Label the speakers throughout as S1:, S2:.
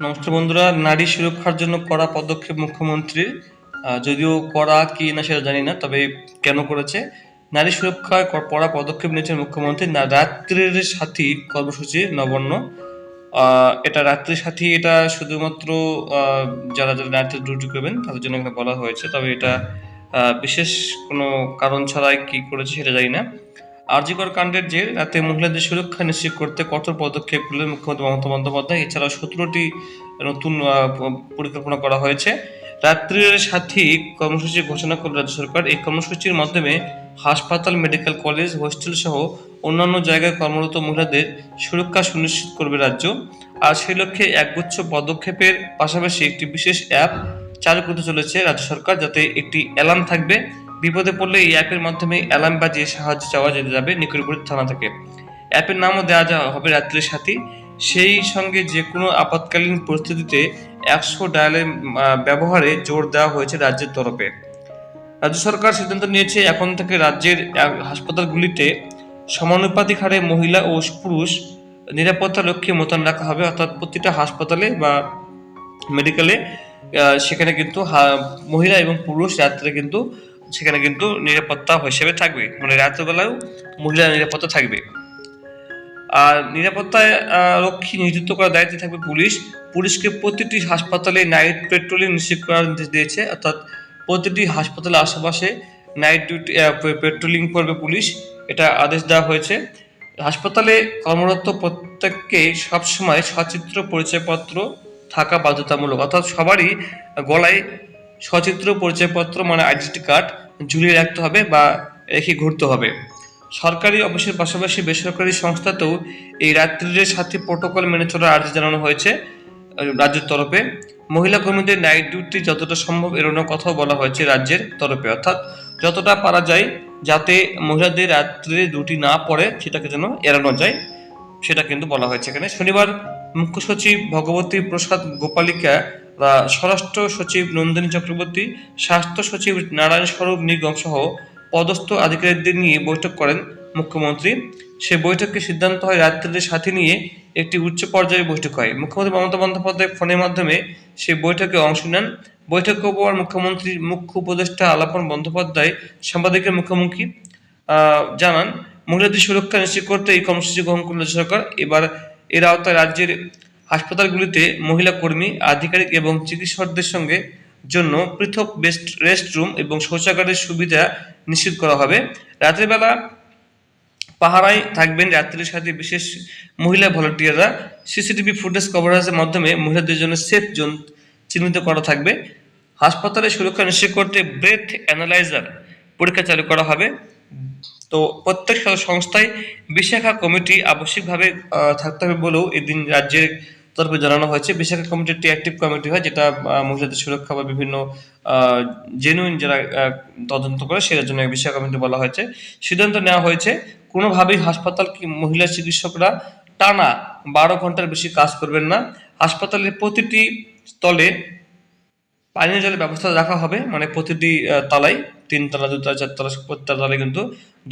S1: নমস্কার বন্ধুরা নারী সুরক্ষার জন্য কড়া পদক্ষেপ মুখ্যমন্ত্রীর আহ, যদিও কড়া কি না সেটা জানি না তবে কেন করেছে? নারী সুরক্ষায় ক- কড়া পদক্ষেপ নিয়েছেন মুখ্যমন্ত্রী না রাত্রির সাথী কর্মসূচি নবান্ন। এটা রাত্রির সাথী এটা শুধুমাত্র যারা যারা রাত্রে ডিউটি করবেন তাদের জন্য এখানে বলা হয়েছে তবে এটা বিশেষ কোনো কারণ ছাড়াই কি করেছে সেটা জানি না। আরজিকর কাণ্ডের জের, রাতে মহিলাদের সুরক্ষা নিশ্চিত করতে কঠোর পদক্ষেপ করলেন মুখ্যমন্ত্রী মমতা বন্দ্যোপাধ্যায়। এছাড়াও সতেরোটি নতুন পরিকল্পনা করা হয়েছে। রাত্রির সাথী কর্মসূচি ঘোষণা করল রাজ্য সরকার। এই কর্মসূচির মাধ্যমে হাসপাতাল, মেডিকেল কলেজ, হোস্টেল সহ অন্যান্য জায়গায় কর্মরত মহিলাদের সুরক্ষা সুনিশ্চিত করবে রাজ্য। আর সেই লক্ষ্যে একগুচ্ছ পদক্ষেপের পাশাপাশি একটি বিশেষ অ্যাপ চালু করতে চলেছে রাজ্য সরকার, যাতে একটি অ্যালার্ম থাকবে। বিপদে পড়লে এই অ্যাপের মাধ্যমে অ্যালার্ম বাজিয়ে সাহায্য চাওয়া যেতে যাবে নিকটবর্তী থানা থেকে। অ্যাপের নামও দেওয়া যাওয়া হবে রাত্রির সাথী সেই সঙ্গে যে কোনো আপৎকালীন পরিস্থিতিতে একশো ডায়ালের ব্যবহারে জোর দেওয়া হয়েছে রাজ্যের তরফে। রাজ্য সরকার সিদ্ধান্ত নিয়েছে এখন থেকে রাজ্যের হাসপাতালগুলিতে সমানুপাতিক হারে মহিলা ও পুরুষ নিরাপত্তা লক্ষ্যে মোতায়েন রাখা হবে। অর্থাৎ প্রতিটা হাসপাতালে বা মেডিকেলে সেখানে কিন্তু মহিলা এবং পুরুষ রাত্রে কিন্তু সেখানে কিন্তু নিরাপত্তা হিসেবে থাকবে। মানে রাত্রেবেলাও মহিলা নিরাপত্তা থাকবে। আর নিরাপত্তায় রক্ষী নিযুক্ত করার দায়িত্বে থাকবে পুলিশ। পুলিশকে প্রতিটি হাসপাতালে নাইট পেট্রোলিং নিশ্চিত করার নির্দেশ দিয়েছে। অর্থাৎ প্রতিটি হাসপাতালের আশেপাশে নাইট ডিউটি পেট্রোলিং করবে পুলিশ। এটা আদেশ দেওয়া হয়েছে। হাসপাতালে কর্মরত প্রত্যেককে সবসময় সচিত্র পরিচয়পত্র থাকা বাধ্যতামূলক। অর্থাৎ সবারই গলায় সচিত্র পরিচয়পত্র মানে আইডেন্টি কার্ড ঝুলিয়ে রাখতে হবে বা রেখে ঘুরতে হবে। সরকারি অফিসের পাশাপাশি বেসরকারি সংস্থাতেও এই রাত্রির সাথে প্রোটোকল মেনে চলার আর্জি জানানো হয়েছে রাজ্যের তরফে। মহিলা কর্মীদের নাইট ডিউটি যতটা সম্ভব এড়ানোর কথাও বলা হয়েছে রাজ্যের তরফে। অর্থাৎ যতটা পারা যায় যাতে মহিলাদের রাত্রে ডিউটি না পড়ে, সেটাকে যেন এড়ানো যায়, সেটা কিন্তু বলা হয়েছে এখানে। শনিবার মুখ্য সচিব ভগবতী প্রসাদ গোপালিকা স্বরাষ্ট্র সচিব নন্দিনী চক্রবর্তী, স্বাস্থ্য সচিব নারায়ণ স্বরূপ নিগম সহ পদস্থ আধিকারিকদের নিয়ে বৈঠক করেন মুখ্যমন্ত্রী। সে বৈঠকে সিদ্ধান্ত হয় রাত্রিদের সাথে নিয়ে একটি উচ্চ পর্যায়ে বৈঠক হয়। মুখ্যমন্ত্রী মমতা বন্দ্যোপাধ্যায় ফোনের মাধ্যমে সেই বৈঠকে অংশ নেন। বৈঠকে পর মুখ্যমন্ত্রীর মুখ্য উপদেষ্টা আলাপন বন্দ্যোপাধ্যায়, সাংবাদিকের মুখোমুখি জানান, মহিলাদের সুরক্ষা নিশ্চিত করতে এই কর্মসূচি গ্রহণ করল সরকার। এবার এর আওতায় রাজ্যের হাসপাতালগুলিতে মহিলা কর্মী, আধিকারিক এবং চিকিৎসকদের সঙ্গে জন্য পৃথক বেস্ট রেস্টরুম এবং শৌচাগারের সুবিধা নিশ্চিত করা হবে। রাতের বেলা পাহারায় থাকবেন রাত্রির সাথে বিশেষ মহিলা ভলান্টিয়াররা। সিসিটিভি ফুটেজ কভারেজের মাধ্যমে মহিলাদের জন্য সেফ জোন চিহ্নিত করা থাকবে। হাসপাতালে সুরক্ষা নিশ্চিত করতে ব্রেথ অ্যানালাইজার পরীক্ষা চালু করা হবে। তো প্রত্যেক সংস্থায় বিশাখা কমিটি আবশ্যিকভাবে থাকতে হবে বলেও এদিন রাজ্যের তরফে জানানো হয়েছে। বিশাখা কমিটি একটি অ্যাক্টিভ কমিটি হয়, যেটা মহিলাদের সুরক্ষা বা বিভিন্ন জেনুইন যারা তদন্ত করে, সেটার জন্য বিশাখা কমিটি বলা হয়েছে। সিদ্ধান্ত নেওয়া হয়েছে, কোনোভাবেই হাসপাতাল কি মহিলা চিকিৎসকরা টানা বারো ঘণ্টার বেশি কাজ করবেন না। হাসপাতালের প্রতিটি স্থলে পানীয় জলের ব্যবস্থা রাখা হবে মানে প্রতিটি তলায় তিন তলা দুতলা, চারতলা, প্রত্যেকটা তলায় কিন্তু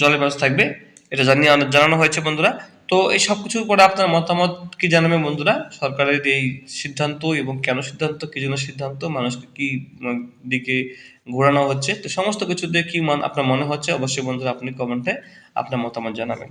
S1: জলের ব্যবস্থা থাকবে। এটা জানিয়ে জানানো হয়েছে বন্ধুরা। তো এই সব কিছুর পরে আপনার মতামত কি জানাবেন বন্ধুরা? সরকারের এই সিদ্ধান্ত এবং কেন সিদ্ধান্ত, কি জন্য সিদ্ধান্ত, মানুষকে কি দিকে ঘোরানো হচ্ছে? তো সমস্ত কিছু দিয়ে কি আপনার মনে হচ্ছে? অবশ্যই বন্ধুরা আপনি কমেন্টে আপনার মতামত জানাবেন।